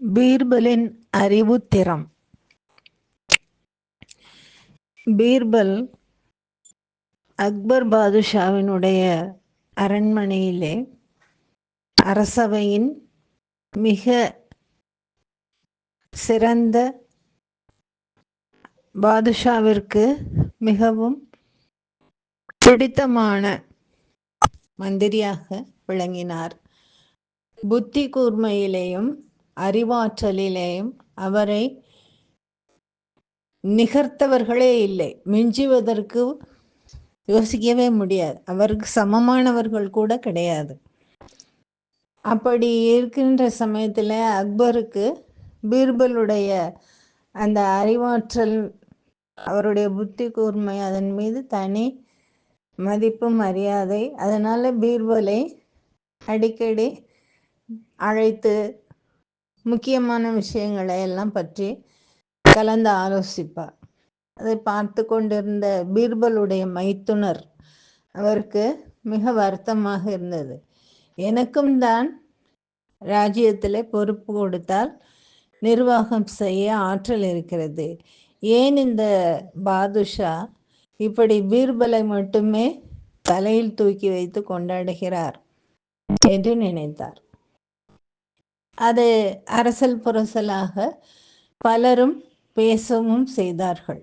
பீர்பலின் அறிவுத்திறம் பீர்பல் அக்பர் பாதுஷாவினுடைய அரண்மனையிலே அரசவையின் மிக சிறந்த பாதுஷாவிற்கு மிகவும் பிடித்தமான மந்திரியாக விளங்கினார். புத்தி கூர்மையிலேயும் அறிவாற்றலிலேயும் அவரை நிகர்த்தவர்களே இல்லை. மிஞ்சுவதற்கு யோசிக்கவே முடியாது. அவருக்கு சமமானவர்கள் கூட கிடையாது. அப்படி இருக்கின்ற சமயத்தில் அக்பருக்கு பீர்பலுடைய அந்த அறிவாற்றல் அவருடைய புத்தி கூர்மை அதன் மீது தனி மதிப்பு மரியாதை அதனால் பீர்பலை அடிக்கடி அழைத்து முக்கியமான விஷயங்களை எல்லாம் பற்றி கலந்து ஆலோசிப்பார். அதை பார்த்து கொண்டிருந்த பீர்பலுடைய மைத்துனர் அவருக்கு மிக வருத்தமாக இருந்தது. எனக்கும் தான் ராஜ்யத்தில் பொறுப்பு கொடுத்தால் நிர்வாகம் செய்ய ஆற்றல் இருக்கிறது. ஏன் இந்த பாதுஷா இப்படி பீர்பலை மட்டுமே தலையில் தூக்கி வைத்து கொண்டாடுகிறார்? என்று நினைத்தார். அது அரசல் புரசலாக பலரும் பேசவும் செய்தார்கள்.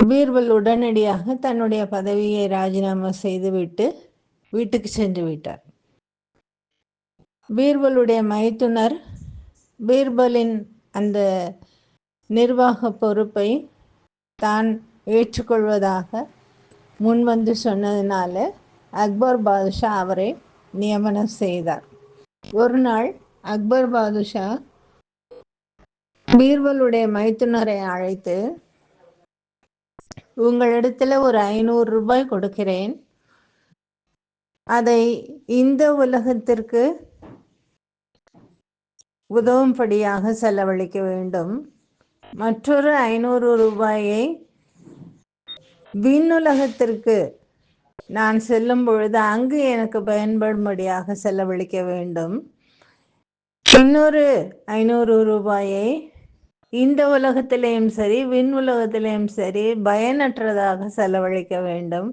பீர்பல் உடனடியாக தன்னுடைய பதவியை ராஜினாமா செய்துவிட்டு வீட்டுக்கு சென்று விட்டார். பீர்பலுடைய மைத்துனர் பீர்பலின் அந்த நிர்வாக பொறுப்பை தான் ஏற்றுக்கொள்வதாக முன்வந்து சொன்னதுனால அக்பர் பாதுஷா அவரை நியமனம் செய்தார். ஒரு நாள் அக்பர் பாதுஷா பீர்பலுடைய மைத்துனரை அழைத்து உங்களிடத்துல ஒரு ஐநூறு ரூபாய் கொடுக்கிறேன். அதை இந்த உலகத்திற்கு உதவும்படியாக செலவழிக்க வேண்டும். மற்றொரு ஐநூறு ரூபாயை விண்ணுலகத்திற்கு நான் செல்லும் பொழுது அங்கு எனக்கு பயன்படும்படியாக செலவழிக்க வேண்டும். இன்னொரு ஐநூறு ரூபாயை இந்த உலகத்திலேயும் சரி விண் உலகத்திலேயும் சரி பயனற்றதாக செலவழிக்க வேண்டும்.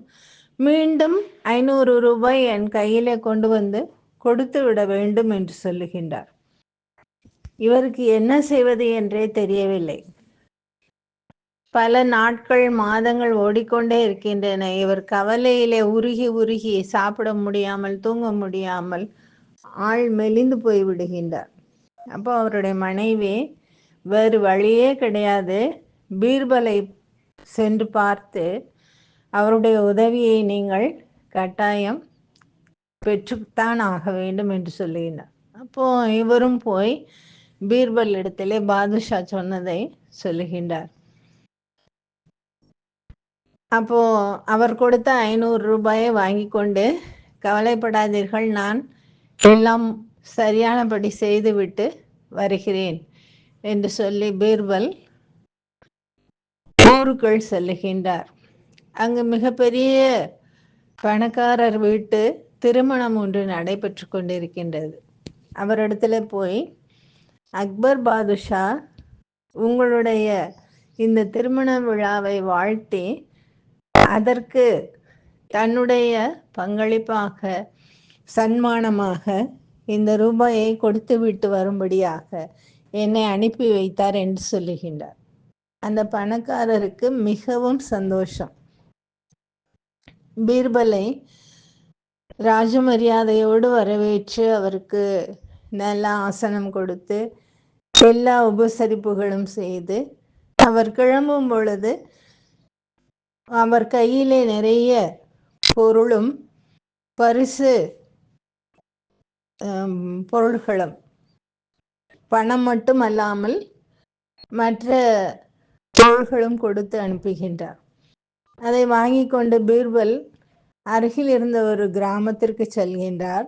மீண்டும் ஐநூறு ரூபாய் என் கையிலே கொண்டு வந்து கொடுத்து விட வேண்டும் என்று சொல்லுகின்றார். இவருக்கு என்ன செய்வது என்றே தெரியவில்லை. பல நாட்கள் மாதங்கள் ஓடிக்கொண்டே இருக்கின்றன. இவர் கவலையிலே உருகி உருகி சாப்பிட முடியாமல் தூங்க முடியாமல் ஆள் மெலிந்து போய் விடுகின்றார். அப்போ அவருடைய மனைவி வேறு வழியே கிடையாது. பீர்பலை சென்று பார்த்து அவருடைய உதவியை நீங்கள் கட்டாயம் பெற்றுத்தான் ஆக வேண்டும் என்று சொல்லுகின்றார். அப்போ இவரும் போய் பீர்பல் இடத்திலே பாதுஷா சொன்னதை சொல்லுகின்றார். அப்போ அவர் கொடுத்த ஐநூறு ரூபாயை வாங்கி கொண்டு கவலைப்படாதீர்கள் நான் எல்லாம் சரியானபடி செய்துவிட்டு வருகிறேன் என்று சொல்லி பீர்பல் ஊருக்குள் செல்லுகின்றார். அங்கு மிகப்பெரிய பணக்காரர் வீட்டு திருமணம் ஒன்று நடைபெற்று கொண்டிருக்கின்றது. அவரிடத்துல போய் அக்பர் பாதுஷா உங்களுடைய இந்த திருமண விழாவை வாழ்த்தி அதற்கு தன்னுடைய பங்களிப்பாக சன்மானமாக இந்த ரூபாயை கொடுத்து விட்டு வரும்படியாக என்னை அனுப்பி வைத்தார் என்று சொல்லுகின்றார். அந்த பணக்காரருக்கு மிகவும் சந்தோஷம். பீர்பலை ராஜமரியாதையோடு வரவேற்று அவருக்கு நல்ல ஆசனம் கொடுத்து எல்லா உபசரிப்புகளும் செய்து அவர் கிளம்பும் பொழுது அவர் கையிலே நிறைய பொருளும் பரிசு பொருள்களும். பணம் மட்டும் அல்லாமல் மற்ற பொருள்களும் கொடுத்து அனுப்புகின்றார். அதை வாங்கி கொண்டு பீர்பல் அருகில் இருந்த ஒரு கிராமத்திற்கு செல்கின்றார்.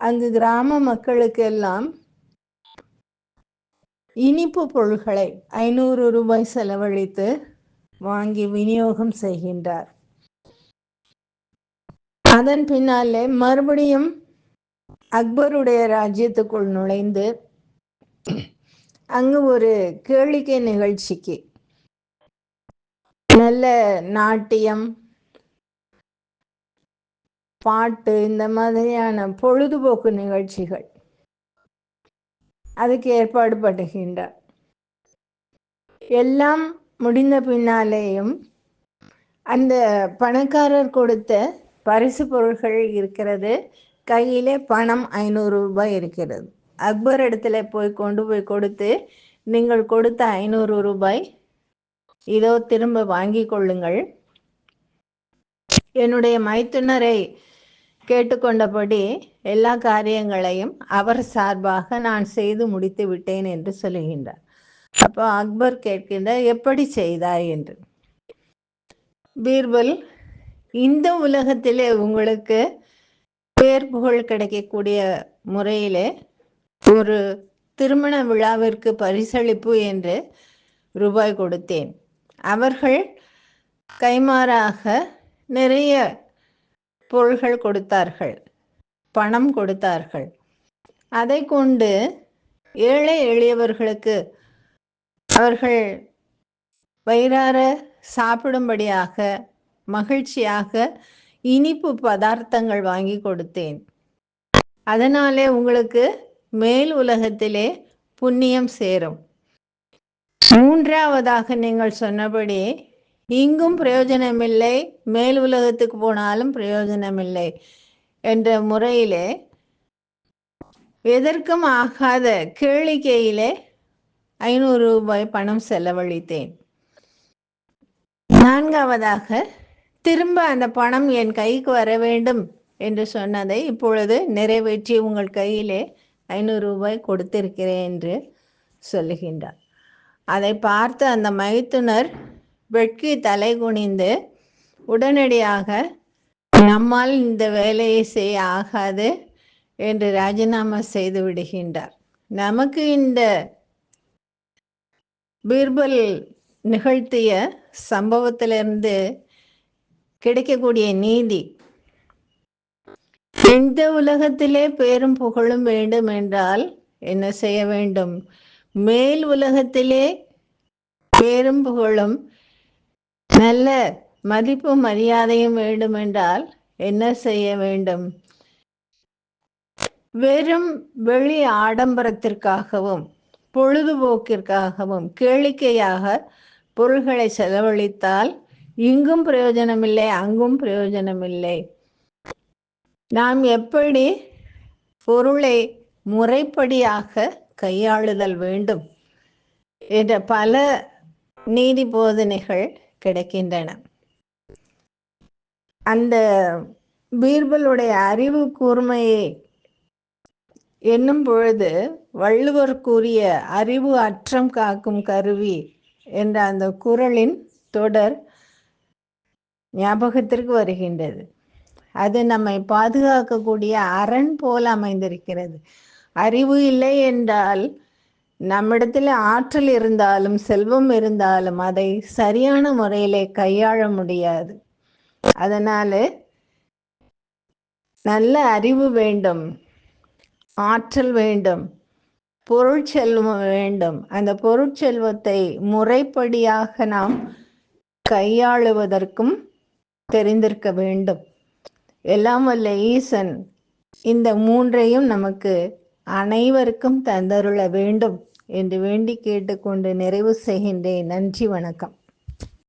அங்கு கிராம மக்களுக்கெல்லாம் இனிப்பு பொருள்களை ஐநூறு ரூபாய் செலவழித்து வாங்கி விநியோகம் செய்கின்றார். அதன் பின்னாலே மறுபடியும் அக்பருடைய ராஜ்யத்துக்குள் நுழைந்து அங்கு ஒரு கேளிக்கை நிகழ்ச்சிக்கு. நல்ல நாட்டியம் பாட்டு இந்த மாதிரியான பொழுதுபோக்கு நிகழ்ச்சிகள். அதுக்கு ஏற்பாடு பண்ணுகின்றார் எல்லாம் முடிந்த பின்னாலேயும் அந்த பணக்காரர் கொடுத்த பரிசு பொருட்கள் இருக்கிறது. கையிலே பணம் ஐநூறு ரூபாய் இருக்கிறது. அக்பர் இடத்துல போய் கொண்டு போய் கொடுத்து நீங்கள் கொடுத்த ஐநூறு ரூபாய் இதோ திரும்ப வாங்கி கொள்ளுங்கள். என்னுடைய மைத்துனரை கேட்டுக்கொண்டபடி எல்லா காரியங்களையும் அவர் சார்பாக நான் செய்து முடித்து விட்டேன் என்று சொல்லுகின்றார். அப்போ அக்பர் கேட்கின்ற எப்படி செய்தாய்? என்று. பீர்பல் இந்த உலகத்திலே உங்களுக்கு பேர் புகழ் கிடைக்கக்கூடிய முறையிலே ஒரு திருமண விழாவிற்கு பரிசளிப்பு என்று ரூபாய் கொடுத்தேன். அவர்கள் கைமாறாக நிறைய பொருள்கள் கொடுத்தார்கள் பணம் கொடுத்தார்கள். அதை கொண்டு ஏழை எளியவர்களுக்கு அவர்கள் வயிறார சாப்பிடும்படியாக மகிழ்ச்சியாக இனிப்பு பதார்த்தங்கள் வாங்கி கொடுத்தேன். அதனாலே உங்களுக்கு மேல் உலகத்திலே புண்ணியம் சேரும். மூன்றாவதாக நீங்கள் சொன்னபடி இங்கும் பிரயோஜனமில்லை மேல் உலகத்துக்கு போனாலும் பிரயோஜனமில்லை என்ற முறையிலே எதற்கும் ஆகாத கேளிக்கையிலே ஐநூறு ரூபாய் பணம் செலவழித்தேன். நான்காவதாக திரும்ப அந்த பணம் என் கைக்கு வர வேண்டும் என்று சொன்னதை இப்பொழுது நிறைவேற்றி உங்கள் கையிலே ஐநூறு ரூபாய் கொடுத்திருக்கிறேன் என்று சொல்லுகின்றார். அதை பார்த்து அந்த மைத்துனர் வெட்கி தலை குனிந்து உடனடியாக நம்மால் இந்த வேலையை செய்ய ஆகாது என்று ராஜினாமா செய்து விடுகின்றார். நமக்கு இந்த பீர்பல் நிகழ்த்திய சம்பவத்திலிருந்து கிடைக்கக்கூடிய நீதி. இந்த உலகத்திலே பேரும் புகழும் வேண்டும் என்றால் என்ன செய்ய வேண்டும்? மேல் உலகத்திலே பேரும் புகழும் நல்ல மதிப்பும் மரியாதையும் வேண்டுமென்றால் என்ன செய்ய வேண்டும்? வெறும் வெளி ஆடம்பரத்திற்காகவும் பொழுதுபோக்கிற்காகவும் கேளிக்கையாக பொருள்களை செலவழித்தால் இங்கும் பிரயோஜனமில்லை அங்கும் பிரயோஜனமில்லை. நாம் எப்படி பொருளை முறைப்படியாக கையாளுதல் வேண்டும் என்ற பல நீதி போதனைகள் கிடைக்கின்றன. அந்த பீர்பலுடைய அறிவு கூர்மையை என்னும் பொழுது வள்ளுவர் கூறிய அறிவு அற்றம் காக்கும் கருவி என்ற அந்த குரலின் தொடர் ஞாபகத்திற்கு வருகின்றது. அது நம்மை பாதுகாக்கக்கூடிய அரண் போல் அமைந்திருக்கிறது. அறிவு இல்லை என்றால் நம்மிடத்தில் ஆற்றல் இருந்தாலும் செல்வம் இருந்தாலும் அதை சரியான முறையிலே கையாள முடியாது. அதனால நல்ல அறிவு வேண்டும் ஆற்றல் வேண்டும் பொருட்செல்வம் வேண்டும். அந்த பொருட்செல்வத்தை முறைப்படியாக நாம் கையாளுவதற்கும் தெரிந்திருக்க வேண்டும். எல்லாம் வல்ல ஈசன் இந்த மூன்றையும் நமக்கு அனைவருக்கும் தந்தருள வேண்டும் என்று வேண்டி கேட்டுக்கொண்டு நிறைவு செய்கின்றேன். நன்றி வணக்கம்.